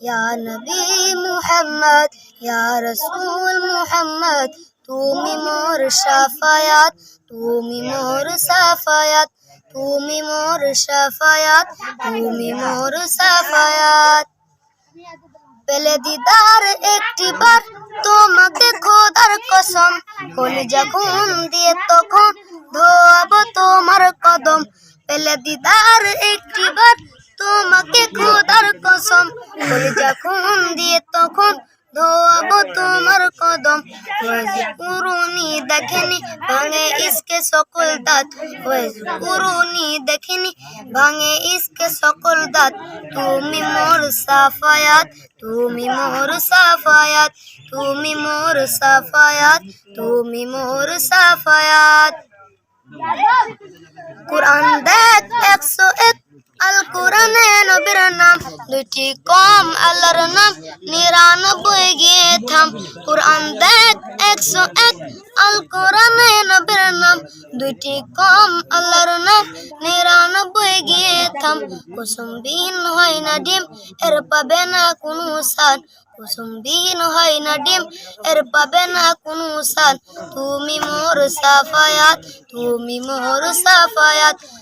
ইয়া নবী মুহাম্মদ ইয়া রাসূল মুহাম্মদ তুমি মোর শাফায়াত তুমি মোর সাফায়াত তুমি মোর শাফায়াত তুমি মোর সাফায়াত পেলে দিদার একটি বার তোমাকে খোদার কসম হলে যখন দিয়ে তখন ধোয়াবো তোমার কদম। পেলে দিদার একটি বার তোমাকে খোদার কসম। হলে যখন দিয়ে তখন ধোয়াবো তোমার কদম। পুরুনি দেখেনি, ভাঙে ইসকে সকল দাঁত। পুরুনি দেখেনি, ভাঙে ইসকে সকল দাঁত। তুমি মোর সাফায়াত, তুমি মোর সাফায়াত, তুমি মোর সাফায়াত, তুমি মোর সাফায়াত। কোরআন দেখ, একশো এক আল কোরআনে নবীর নাম। দুইটি কম, আল্লাহর নাম নিরানব্বই গিয়ে থাম। কোরআন দেখ, একশো এক আল কোরআনে নবীর নাম। দুইটি কম, আল্লাহর নাম নিরানব্বই গিয়ে থাম। কুসুমবিহীন হয় না ডিম, এর পাবে না কোনো সাদ কুসুমবিহীন হয় না ডিম, এর পাবে না কোনো সাদ তুমি মোর সাফায়াত, তুমি মোর সাফায়াত।